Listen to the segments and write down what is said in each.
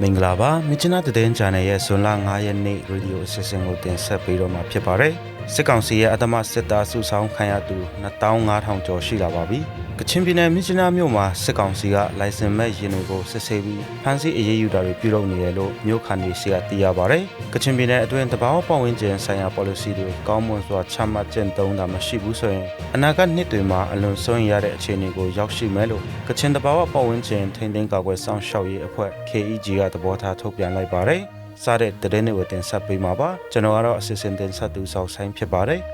မင်္ဂလာပါမြချနာတည်င်း channel ရဲ့ဇွန်လ9ရက်နေ့ရေဒီယိုအစီအစဉ်ကိုတင်ဆက်ပေးတော့မှာဖြစ်ပါတယ် စစ်ကောင်စီရဲ့အသမစစ်သားစုဆောင်းခံရသူ15000ကျော်ရှိလာပါပြီကချင်ပြည်နယ်မြချနာမြို့မှာစစ်ကောင်စီကလိုင်စင်မဲ့ရင်တွေကိုစစ်ဆေးပြီးဖမ်းဆီးအရေးယူတာတွေပြုလုပ်နေတယ်လို့မြို့ခံတွေစီကသိရပါတယ်ကချင်ပြည်နယ်အတွင်းတဘာဝပတ်ဝန်းကျင်ဆိုင်ရာ policy တွေကောင်းမွန်စွာချမှတ်ကျင့်သုံးတာမရှိဘူးဆိုရင်အနာဂတ်နှစ်တွေမှာအလွန်ဆုံးရတဲ့အခြေအနေကိုရောက်ရှိမယ်လို့ကချင်တဘာဝပတ်ဝန်းကျင်ထိန်းသိမ်းကာကွယ်ဆောင်ရှောက်ရေးအဖွဲ့ KEG ကသဘောထားထုတ်ပြန်လိုက်ပါတယ်။ စားတဲ့တရင်တွေကိုတင်ဆက်ပေးမှာပါ။ကျွန်တော်ကတော့ assistant တင်ဆက်သူဆောက်ဆိုင်ဖြစ်ပါတယ်။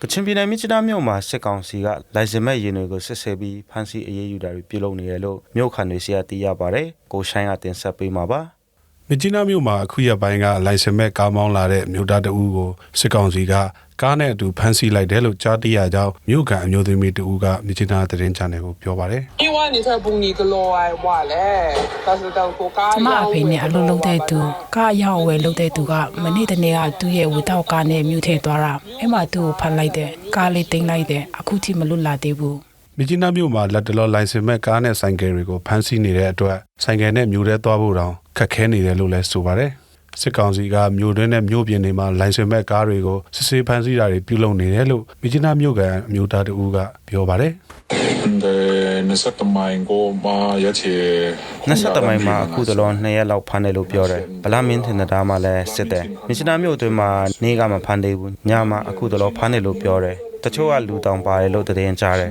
ကချင်ပြည်နယ်မြစ်ချနာမြို့မှာစစ်ကောင်စီကလိုင်စင်မဲ့ရင်တွေကိုစစ်ဆေးပြီးဖမ်းဆီးအရေးယူတာတွေပြုလုပ်နေတယ်လို့မြို့ခံတွေစီကသိရပါတယ်။ကိုရှိုင်းကတင်ဆက်ပေးမှာပါ။မြစ်ကြီးနားမြို့မှာအခုရက်ပိုင်းကလိုင်စင်မဲ့ကားမောင်းလာတဲ့မြို့သားတအူးကိုစစ်ကောင်စီက ကားနဲ့အတူဖမ်းဆီးလိုက်တယ်လို့ကြားသိရကြောင်းမြို့ကန်အမျိုးသမီးတဦးကမြစ်ချနာသတင်းချန်နယ်ကိုပြောပါတယ်။ဒီဝါနေဖက်ဘူးကြီးကလောအိုင်ဝါလေ။ဒါဆိုတော့ကိုကားရောင်းမအဖေနဲ့အလုပ်လုပ်တဲ့သူကားရောင်းဝယ်လုပ်တဲ့သူကမနေ့တနေ့ကသူ့ရဲ့ဝီတောက်ကားနဲ့မြို့ထဲသွားတာ။အဲ့မှာသူ့ကိုဖမ်းလိုက်တယ်။ကားလေးတင်လိုက်တယ်။အခုထိမလွတ်လာသေးဘူး။မြကြီးနားမြို့မှာလက်တလောလိုင်စင်မဲ့ကားနဲ့ဆိုင်ကယ်တွေကိုဖမ်းဆီးနေတဲ့အတွက်ဆိုင်ကယ်နဲ့မြို့ထဲသွားဖို့တောင်ခက်ခဲနေတယ်လို့လည်းဆိုပါတယ်။ စစ်ကောင်စီကမြို့တွင်းနဲ့မြို့ပြင်တွေမှာလိုင်စင်မဲ့ကားတွေကိုစစ်ဆေးဖမ်းဆီးတာတွေပြုလုပ်နေတယ်လို့မြကျင်းသားမြို့ကအမျိုးသားတဦးကပြောပါတယ်20မိုင်ကိုမရချေ20မိုင်မှာအခုတလုံး2ရက်လောက်ဖမ်းတယ်လို့ပြောတယ်ဗလာမင်းထင်တားမှလည်းစစ်တယ်မြစ်နာမြို့အတွင်းမှာနေကမဖမ်းသေးဘူးညမှာအခုတလုံးဖမ်းတယ်လို့ပြောတယ်တချို့ကလူတောင်ပါတယ်လို့တည်ရင်ကြားတယ်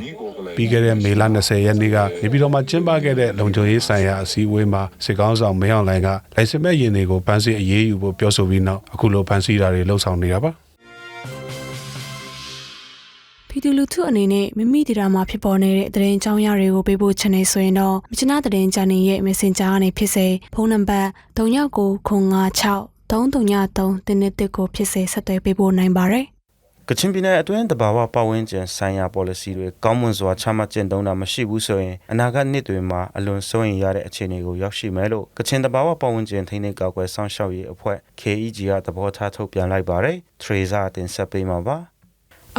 ပြီးခဲ့တဲ့မေလ20ရက်နေ့ကနေပြည်တော်မှာကျင်းပခဲ့တဲ့လုံခြုံရေးဆိုင်ရာအစည်းအဝေးမှာစစ်ကောင်းဆောင်မင်းအောင်လှိုင်ကလိုင်စင်မဲ့ရင်တွေကိုဖမ်းဆီးအရေးယူဖို့ပြောဆိုပြီးနောက်အခုလိုဖမ်းဆီးတာတွေလှုပ်ဆောင်နေတာပါပြည်သူလူထုအနေနဲ့မိမိဒေတာမှာဖြစ်ပေါ်နေတဲ့သတင်းအကြောင်းအရာတွေကိုပေးဖို့ချင်နေဆိုရင်တော့မြချနာသတင်းချန်နယ်ရဲ့ Messenger ကနေဖြစ်စေဖုန်းနံပါတ်3996 333တင်းတစ်ကိုဖြစ်စေဆက်သွယ်ပေးဖို့နိုင်ပါတယ် ကချင်ပြည်နယ်အတွင်းတဘာဝပတ်ဝန်းကျင်ဆိုင်ရာ policy တွေကောင်းမွန်စွာချမှတ်ကျင့်သုံးတာမရှိဘူးဆိုရင်အနာဂတ်နှစ်တွေမှာအလွန်စိုးရိမ်ရတဲ့အခြေအနေကိုရောက်ရှိမယ်လို့ကချင်တဘာဝပတ်ဝန်းကျင်ထိန်းသိမ်းကာကွယ်ဆောင်ရှောက်ရေးအဖွဲ့ KEG ကသဘောထားထုတ်ပြန်လိုက်ပါတယ်။ Treza တင်ဆက်ပေးမှာပါ။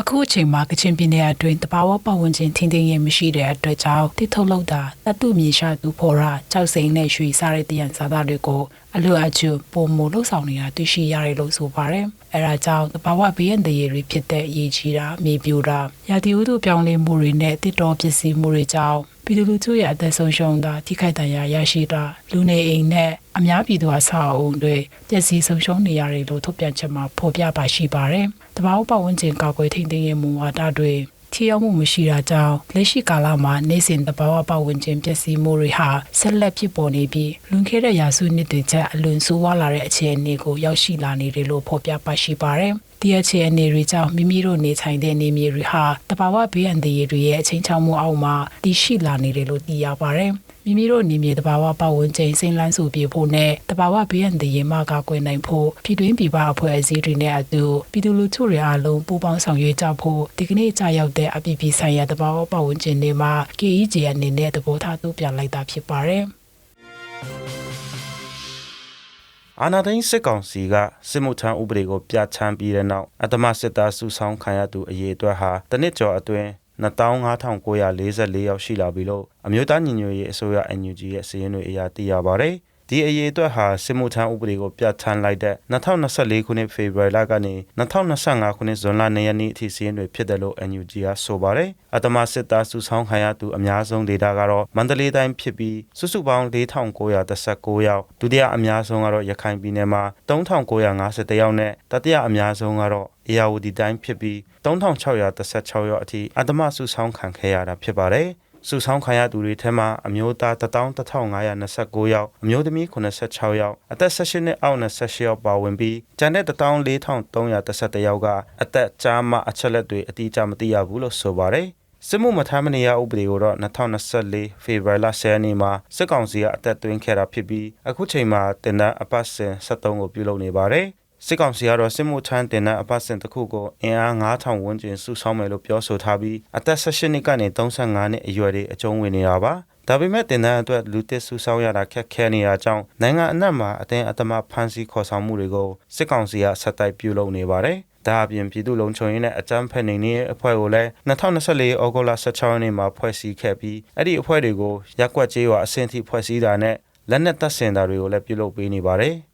အခုအချိန်မှာကချင်ပြည်နယ်အတွင်းတဘာဝပတ်ဝန်းကျင်ထင်းထင်းရဲ့မရှိတဲ့အတွက်ကြောင့်တိထုတ်လောက်တာတတ်တုမြေရှာသူဖော်ရာကြောက်စိန်နဲ့ရွှေစားတဲ့တယံစားသားတွေကို အလွအကျွပုံမလှုပ်ဆောင်နေတာတွေ့ရှိရတယ်လို့ဆိုပါတယ်အဲဒါကြောင့်တဘာဝဘေးရန်တရေတွေဖြစ်တဲ့အရေးကြီးတာမြေပြိုတာရာသီဥတုပြောင်းလဲမှုတွေနဲ့တစ်တော်ပစ္စည်းမှုတွေကြောင့်ပြည်သူလူထုရဲ့အသက်ဆုံးရှုံးတာထိခိုက်ဒဏ်ရာရရှိတာလူနေအိမ်နဲ့အများပြည်သူအဆောက်အုံတွေပျက်စီးဆုံးရှုံးနေရတယ်လို့ထုတ်ပြန်ချက်မှာဖော်ပြပါရှိပါတယ်။တဘာဝပတ်ဝန်းကျင်ကာကွယ်ထိန်းသိမ်းရေးမူဝါဒတွေ ထိရောက်မှုမရှိတာကြောင့်လက်ရှိကာလမှာနေစဉ်တဘာဝပတ်ဝန်းကျင်ပျက်စီးမှုတွေဟာဆက်လက်ဖြစ်ပေါ်နေပြီးလွန်ခဲ့တဲ့ရာစုနှစ်တွေချက်အလွန်ဆိုးဝါးလာတဲ့အခြေအနေကိုရောက်ရှိလာနေတယ်လို့ဖော်ပြပါရှိပါတယ်။ဒီအခြေအနေတွေကြောင့်မိမိတို့နေထိုင်တဲ့နေမြေတွေဟာတဘာဝဘေးအန္တရာယ်တွေရဲ့အချင်းချောင်းမှုအောက်မှာတည်ရှိလာနေတယ်လို့သိရပါတယ်။ မိမိတို့နေမြေတဘာဝပတ်ဝန်းကျင်စိမ့်လန်းစုပြေဖို့နဲ့တဘာဝဘေးအန္တရာယ်မှကာကွယ်နိုင်ဖို့ပြည်တွင်းပြည်ပအဖွဲ့အစည်းတွေနဲ့အတူပြည်သူလူထုတွေအားလုံးပူးပေါင်းဆောင်ရွက်ကြဖို့ဒီကနေ့ကြာရောက်တဲ့အပြည်ပြည်ဆိုင်ရာတဘာဝပတ်ဝန်းကျင်တွေမှာ KEJ အနေနဲ့သဘောထားထုတ်ပြန်လိုက်တာဖြစ်ပါတယ်။အာနာသိန်းစစ်ကောင်စီကစစ်မှုထမ်းဥပဒေကိုပြဋ္ဌာန်းပြီးတဲ့နောက်အတမစစ်သားစုဆောင်းခံရသူအရေးအတွက်ဟာတစ်နှစ်ကျော်အတွင်း 25944ယောက်ရှိလာပြီလို့အမျိုးသားညီညွတ်ရေးအစိုးရ NUG ရဲ့စာရင်းတွေအရသိရပါတယ်။ ဒီအရေးအတွက်ဟာစစ်မှုထမ်းဥပဒေကိုပြဋ္ဌာန်းလိုက်တဲ့2024ခုနှစ်ဖေဖော်ဝါရီလကနေ2025ခုနှစ်ဇွန်လ2ရက်နေ့အထိစာရင်းတွေဖြစ်တယ်လို့ NUG ကဆိုပါတယ်။အတမစစ်သားစုဆောင်းခံရသူအများဆုံးဒေတာကတော့မန္တလေးတိုင်းဖြစ်ပြီးစုစုပေါင်း4919ယောက်ဒုတိယအများဆုံးကတော့ရခိုင်ပြည်နယ်မှာ3950ယောက်နဲ့တတိယအများဆုံးကတော့အေယာဝတီတိုင်းဖြစ်ပြီး3616ယောက်အထိအတမစုဆောင်းခံခဲ့ရတာဖြစ်ပါတယ်။ စုဆောင်းခံရသူတွေထဲမှာအမျိုးသား11529ယောက်အမျိုးသမီး86ယောက်အသက်16နှစ်အောက်28ယောက်ပါဝင်ပြီးကျန်တဲ့14311ယောက်ကအသက်ကြားမှအချက်လက်တွေအတိအကျမသိရဘူးလို့ဆိုပါတယ်စစ်မှုမထမ်းမနေရဥပဒေကိုတော့2024ဖေဖော်ဝါရီလ10ရက်နေ့မှာစစ်ကောင်စီကအသက်သွင်းခဲ့တာဖြစ်ပြီးအခုချိန်မှာတင်ဒန်းအပတ်စဉ်73ကိုပြုလုပ်နေပါတယ် စစ်ကောင်စီကတော့စစ်မှုထမ်းတင်တဲ့အပတ်စဉ်တစ်ခုကိုအင်အား9000ဝန်းကျင်စုဆောင်းမယ်လို့ပြောဆိုထားပြီးအသက်18နှစ်ကနေ35နှစ်အရွယ်တွေအကျုံးဝင်နေတာပါဒါပေမဲ့တင်ဒန်းအတွက်လူတစ်စုဆောင်းရတာခက်ခဲနေတာကြောင့်နိုင်ငံအနှံ့မှာအတင်းအသမားဖမ်းဆီးခေါ်ဆောင်မှုတွေကိုစစ်ကောင်စီကဆက်တိုက်ပြုလုပ်နေပါတယ်။ဒဒါအပြင်ပြည်သူ့လုံခြုံရေးနဲ့အကြမ်းဖက်နေနေတဲ့အဖွဲ့ကိုလည်း2024ဩဂုတ်လ16ရက်နေ့မှာဖွဲ့စည်းခဲ့ပြီးအဲ့ဒီအဖွဲ့တွေကိုရက်ကွက်ကြေးရွာအဆင့်ထိဖွဲ့စည်းတာနဲ့လက်နက်တပ်ဆင်တာတွေကိုလည်းပြုလုပ်ပေးနေပါတယ်။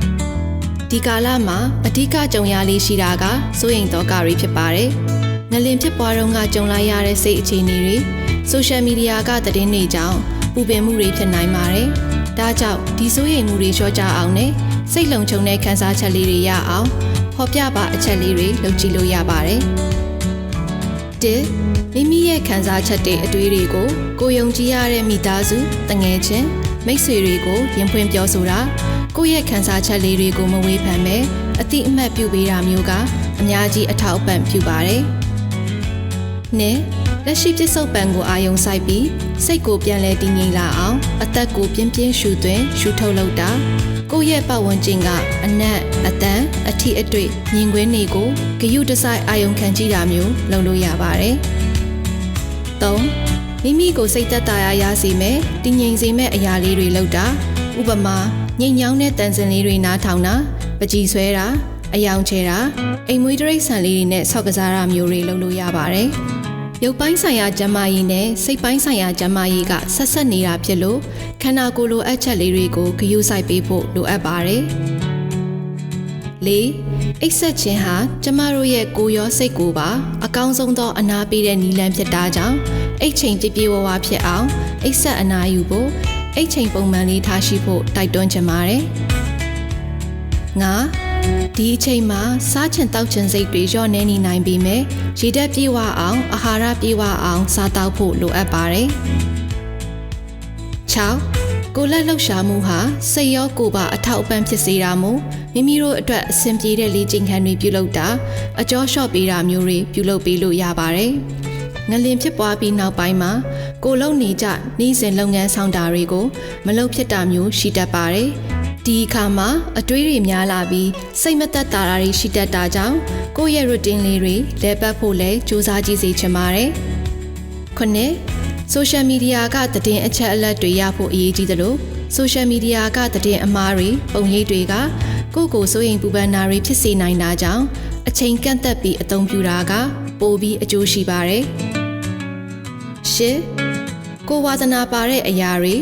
ဒီကာလမှာအဓိကကြုံရလေးရှိတာကစိုးရိမ်သောကတွေဖြစ်ပါတယ်။ငလင်ဖြစ်ပွားတော့ကကြုံလိုက်ရတဲ့စိတ်အခြေအနေတွေဆိုရှယ်မီဒီယာကသတင်းတွေကြောင့်ပူပင်မှုတွေဖြစ်နိုင်ပါတယ်။ဒါကြောင့်ဒီစိုးရိမ်မှုတွေလျှော့ချအောင်နဲ့စိတ်လုံခြုံတဲ့ခံစားချက်လေးတွေရအောင်ဖော်ပြပါအချက်လေးတွေလုပ်ကြည့်လို့ရပါတယ်။တစ်မိမိရဲ့ခံစားချက်တွေအတွေးတွေကိုကိုယုံကြည်ရတဲ့မိသားစုတငယ်ချင်းမိတ်ဆွေတွေကိုရင်ဖွင့်ပြောဆိုတာ ကိုယ့်ရဲ့ခံစားချက်လေးတွေကိုမဝေဖန်ပဲအတိအမှတ်ပြုပေးတာမျိုးကအများကြီးအထောက်အပံ့ပြုပါတယ်။နှစ်လက်ရှိပြစ္ဆုတ်ပံကိုအာယုံစိုက်ပြီးစိတ်ကိုပြန်လဲတည်ငြိမ်လာအောင် အသက်ကိုပြင်းပြင်းရှူသွင်းရှူထုတ်လုပ်တာကိုယ့်ရဲ့ပတ်ဝန်းကျင်ကအနက်အတန်အထီအတွေ့မြင်ကွင်းတွေကိုဂယုတစိုက်အာယုံခံကြည့်တာမျိုးလုပ်လို့ရပါတယ်။၃မိမိကိုစိတ်သက်သာရာရစေမယ်တည်ငြိမ်စေမယ့်အရာလေးတွေလုပ်တာဥပမာ ငိမ်ညောင်းတဲ့တန်စင်လေးတွေနားထောင်တာပကြည်ဆွဲတာအယောင်ချဲတာအိမ်မွေးတရိတ်ဆန်လေးတွေနဲ့ဆောက်ကစားတာမျိုးတွေလုပ်လို့ရပါတယ်။ရုပ်ပိုင်းဆိုင်ရာကျန်းမာရေးနဲ့စိတ်ပိုင်းဆိုင်ရာကျန်းမာရေးကဆက်ဆက်နေတာဖြစ်လို့ခန္ဓာကိုယ်လိုအပ်ချက်လေးတွေကိုဂရုစိုက်ပေးဖို့လိုအပ်ပါတယ်။၄အိတ်ဆက်ခြင်းဟာကျမတို့ရဲ့ကိုယ်ရောစိတ်ကိုပါအကောင်းဆုံးသောအနာပေးတဲ့နည်းလမ်းဖြစ်တာကြောင့်အိတ်ချိန်ပြည့်ပြည့်ဝဝဖြစ်အောင်အိတ်ဆက်အနာယူဖို့ အိတ်ချိန်ပုံမှန်လေးထားရှိဖို့တိုက်တွန်းချင်ပါတယ်။ငါဒီအချိန်မှာစားချင်တောက်ချင်စိတ်တွေလျော့နေနေနိုင်ပြီမဲ့ရေဓာတ်ပြေဝအောင်အာဟာရပြေဝအောင်စားတောက်ဖို့လိုအပ်ပါတယ်။6ကိုလက်လှုပ်ရှားမှုဟာစိတ်ရောကိုယ်ပါအထောက်အပံ့ဖြစ်စေတာမို့မိမိတို့အတွက်အဆင်ပြေတဲ့လေ့ကျင့်ခန်းတွေပြုလုပ်တာအကျော်လျှော့ပေးတာမျိုးတွေပြုလုပ်ပေးလို့ရပါတယ်။ ငလင်ဖြစ်ပွားပြီးနောက်ပိုင်းမှာကိုလုံနေကြနှီးစင်လုပ်ငန်းဆောင်တာတွေကို မလုပ်ဖြစ်တာမျိုးရှိတတ်ပါတယ်။ဒီအခါမှာအတွေးတွေများလာပြီးစိတ်မသက်သာတာတွေရှိတတ်တာကြောင့်ကိုယ့်ရဲ့ routine လေးတွေလဲပတ်ဖို့လဲစူးစမ်းကြည့်စေချင်ပါတယ်။ခုနှစ်ဆိုရှယ်မီဒီယာကသတင်းအချက်အလက်တွေရဖို့အရေးကြီးသလိုဆိုရှယ်မီဒီယာကသတင်းအမှားတွေပုံရိပ်တွေကကိုယ့်ကိုယ်စိုးရိမ်ပူပန်တာတွေဖြစ်စေနိုင်တာကြောင့်အချိန်ကန့်သက်ပြီးအသုံးပြုတာကပိုပြီးအကျိုးရှိပါတယ်။ ရှစ်ကိုဝါသနာပါတဲ့အရာတွေ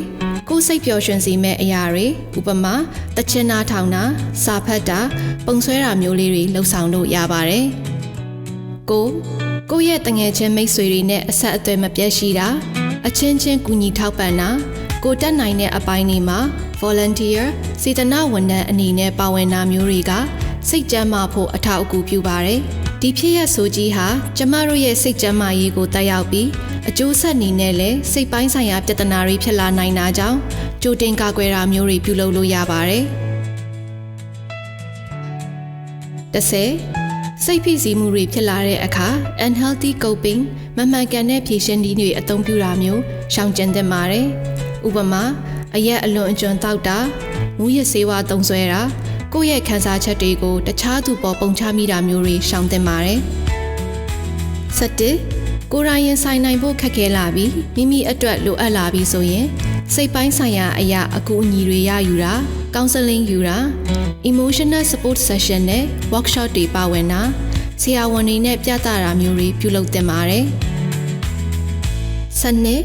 ကိုယ်စိတ်ပျော်ရွှင်စေမဲ့အရာတွေဥပမာတချင်နာထောင်တာစာဖတ်တာပုံဆွဲတာမျိုးလေးတွေလှုပ်ဆောင်လို့ရပါတယ်။ကိုကိုယ့်ရဲ့တငယ်ချင်းမိတ်ဆွေတွေနဲ့အဆက်အသွယ်မပြတ်ရှိတာအချင်းချင်းကူညီထောက်ပံ့တာကိုတက်နိုင်တဲ့အပိုင်းတွေမှာ volunteer စေတနာဝန်ထမ်းအနေနဲ့ပါဝင်တာမျိုးတွေကစိတ်ကြမ်းမာဖို့အထောက်အကူပြုပါတယ်။ဒီဖြစ်ရဆိုကြီးဟာကျမတို့ရဲ့စိတ်ကြမ်းမာရေးကိုတက်ရောက်ပြီး အကျိုးဆက်အနေနဲ့လည်းစိတ်ပိုင်းဆိုင်ရာပြဿနာတွေဖြစ်လာနိုင်တာကြောင့်ကြိုတင်ကာကွယ်တာမျိုးတွေပြုလုပ်လို့ရပါတယ်။တစ်ဆယ်စိတ်ဖိစီးမှုတွေဖြစ်လာတဲ့အခါ unhealthy coping မမှန်ကန်တဲ့ဖြေရှင်းနည်းတွေအသုံးပြုတာမျိုးရှောင်ကျဉ်သင့်ပါတယ်။ဥပမာအရက်အလွန်အကျွံတောက်တာမူရစေဝါသုံးဆွဲတာကိုယ့်ရဲ့ခံစားချက်တွေကိုတခြားသူပေါ်ပုံချမိတာမျိုးတွေရှောင်သင့်ပါတယ်။၁၁ ကိုယ်တိုင်ရင်ဆိုင်နိုင်ဖို့ခက်ခဲလာပြီးမိမိအတွက်လိုအပ်လာပြီးဆိုရင်စိတ်ပိုင်းဆိုင်ရာအရာအကူအညီတွေရယူတာ counseling ယူတာ emotional support session နဲ့ workshop တွေပါဝင်တာဆရာဝန်တွေနဲ့ပြသတာမျိုးတွေပြုလုပ်သင့်ပါတယ်။စနစ်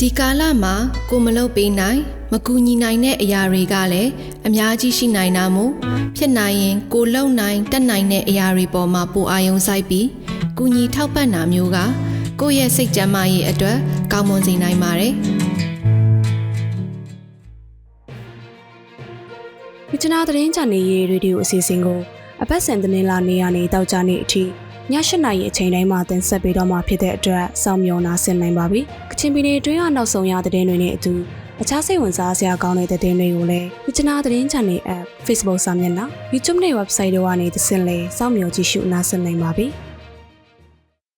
ဒီကာလမှာကိုမလုပ်ပေးနိုင် မကူညီနိုင်တဲ့အရာတွေကလည်းအများကြီးရှိနိုင်တာမို့ဖြစ်နိုင်ရင်ကိုလုံနိုင်တက်နိုင်တဲ့အရာတွေပေါ်မှာပိုအာရုံစိုက်ပြီးကူညီထောက်ပံ့တာမျိုးက ကိုယ့်ရဲ့စိတ်ကြမ်းမာရေးအတွက်ကောင်းမွန်စေနိုင်ပါတယ်။မြချနာသတင်းချန်နယ်ရဲ့ရေဒီယိုအစီအစဉ်ကိုအပတ်စဉ်သတင်းလာနေရနေတောက်ကြနေအထိည၈နာရီအချိန်တိုင်းမှာတင်ဆက်ပေးတော့မှာဖြစ်တဲ့အတွက်စောင့်မျှော်နာဆင်နိုင်ပါပြီ။ကချင်ပြည်နယ်တွင်းကနောက်ဆုံးရသတင်းတွေနဲ့အတူအခြားစိတ်ဝင်စားစရာကောင်းတဲ့သတင်းတွေကိုလည်းမြချနာသတင်း channel app Facebook စာမျက်နှာ YouTube နဲ့ website တို့ကနေသင်လဲစောင့်မျှော်ကြည့်ရှုနားဆင်နိုင်ပါပြီ။